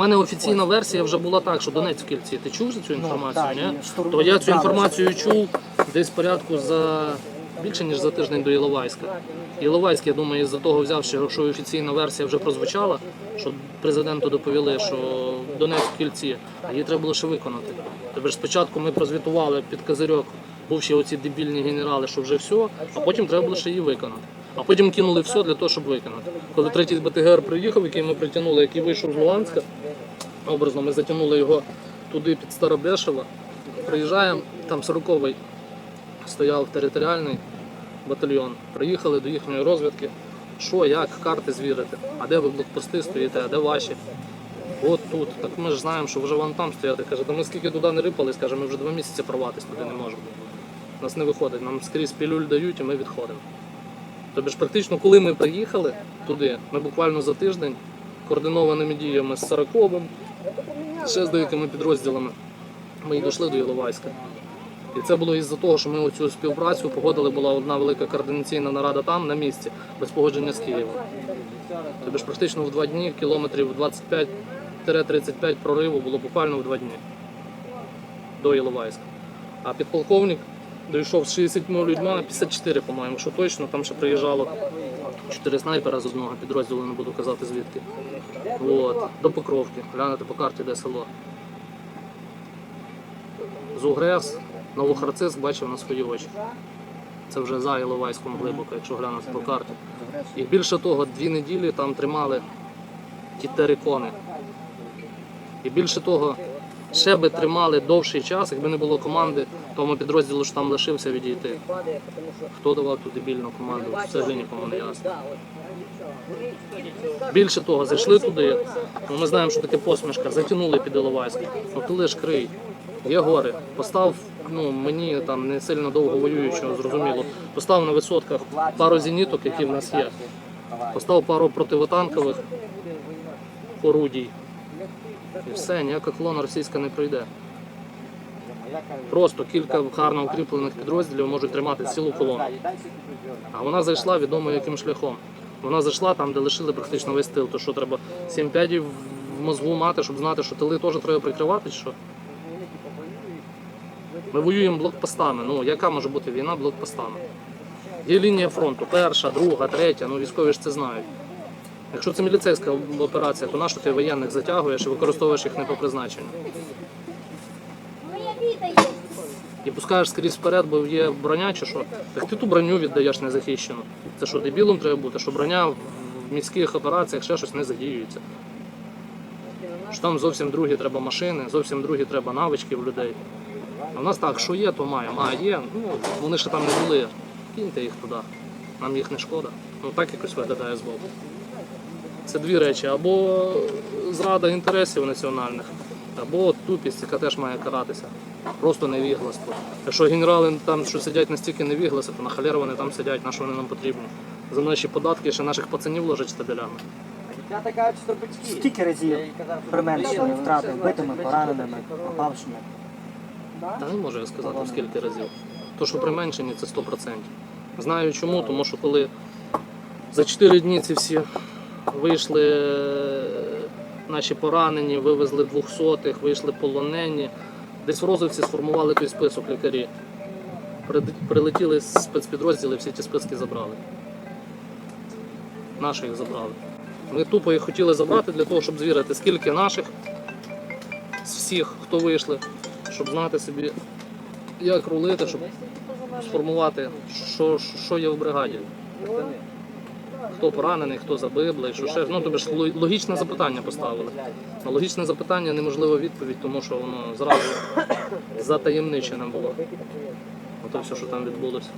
мене офіційна версія вже була так, що Донець в кільці. Ти чув цю інформацію? так, ні? і штурм- То я цю інформацію чув десь порядку за більше ніж за тиждень до Іловайська. Іловайськ, я думаю, із-за того взяв, що що офіційна версія вже прозвучала, що президенту доповіли, що Донець в кільці, а її треба було ще виконати. Тобто ж спочатку ми прозвітували під козирьок, бувші оці дебільні генерали, що вже все, а потім треба було ще її виконати. А потім кинули все для того, щоб виконати. Коли третій БТГР приїхав, який ми притягнули, який вийшов з Луганська, образно ми затягнули його туди під Старобешево. Приїжджаємо, там 40-й стояв територіальний батальйон. Приїхали до їхньої розвідки. Що, як, карти звірити? А де ви блокпости стоїте, а де ваші? От тут. Так ми ж знаємо, що вже вон там стояти. Каже, та ми скільки туди не рипались, каже, ми вже два місяці проватись туди не можемо. Нас не виходить, нам скрізь пілюль дають і ми відходимо. Тобто ж практично, коли ми приїхали туди, ми буквально за тиждень координованими діями з Сараковим, ще з деякими підрозділами, ми і дійшли до Іловайська. І це було із-за того, що ми оцю співпрацю погодили, була одна велика координаційна нарада там, на місці, без погодження з Києвом. Тобто ж практично в два дні кілометрів 25-35 прориву було буквально в два дні до Іловайська. А підполковник дійшов з 60 людьми, на 54, по-моєму, що точно, там ще приїжджало 4 снайпера з одного підрозділу, не буду казати звідки. От, до Покровки. Глянете по карті, де село. Зугрес, Новохарциск бачив на свої очі. Це вже за Іловайськом глибоко, якщо глянути по карті. І більше того, дві неділі там тримали ті терикони. І більше того, ще би тримали довший час, якби не було команди, тому підрозділу що там лишився відійти. Хто давав ту дебільну команду? Взагалі нікому не ясно. Більше того, зайшли туди. Ну, ми знаємо, що таке посмішка, затягнули під Іловайськ. Ну ти лиш крий. Є гори. Постав, ну мені там не сильно довго воюючого, зрозуміло. Постав на висотках пару зеніток, які в нас є. Постав пару противотанкових орудій. І все, ніяка колона російська не пройде. Просто кілька гарно укріплених підрозділів можуть тримати цілу колону. А вона зайшла відомо яким шляхом. Вона зайшла там, де лишили практично весь тил. То що треба сім п'ядів в мозгу мати, щоб знати, що тили теж треба прикривати, що? Ми воюємо блокпостами. Ну, яка може бути війна блокпостами? Є лінія фронту, перша, друга, третя, ну військові ж це знають. Якщо це міліцейська операція, то на що ти воєнних затягуєш і використовуєш їх не по призначенню? І пускаєш скрізь вперед, бо є броня чи що. Так ти ту броню віддаєш незахищену. Це що, дебілом треба бути, що броня в міських операціях ще щось не задіюється. Що там зовсім другі треба машини, зовсім другі треба навички в людей. А в нас так, що є, то маємо. А є, ну вони ще там не були. Киньте їх туди. Нам їх не шкода. Ну так якось виглядає збоку. Це дві речі: або зрада інтересів національних, або тупість, яка теж має каратися. Просто невігластво. Якщо генерали там, що сидять настільки невігласи, то на халер вони там сидять, на що вони нам потрібні. За наші податки ще наших пацанів ложать штабелями. Скільки разів применшили втрати вбитими, пораненими, попавшими? Та не можу я сказати скільки разів. То, що применшені, це 100%. Знаю чому, тому що коли за 4 дні ці всі вийшли е, наші поранені, вивезли двохсотих, вийшли полонені. Десь в розвідці сформували той список лікарі. При- Прилетіли спецпідрозділи, всі ті списки забрали. Наші їх забрали. Ми тупо їх хотіли забрати для того, щоб звірити, скільки наших з всіх, хто вийшли, щоб знати собі, як рулити, щоб сформувати, що, що є в бригаді. Хто поранений, хто загиблий, що ще. Ну, тобі ж логічне запитання поставили. На логічне запитання неможлива відповідь, тому що воно зразу затаємничене було. Ото все, що там відбулося.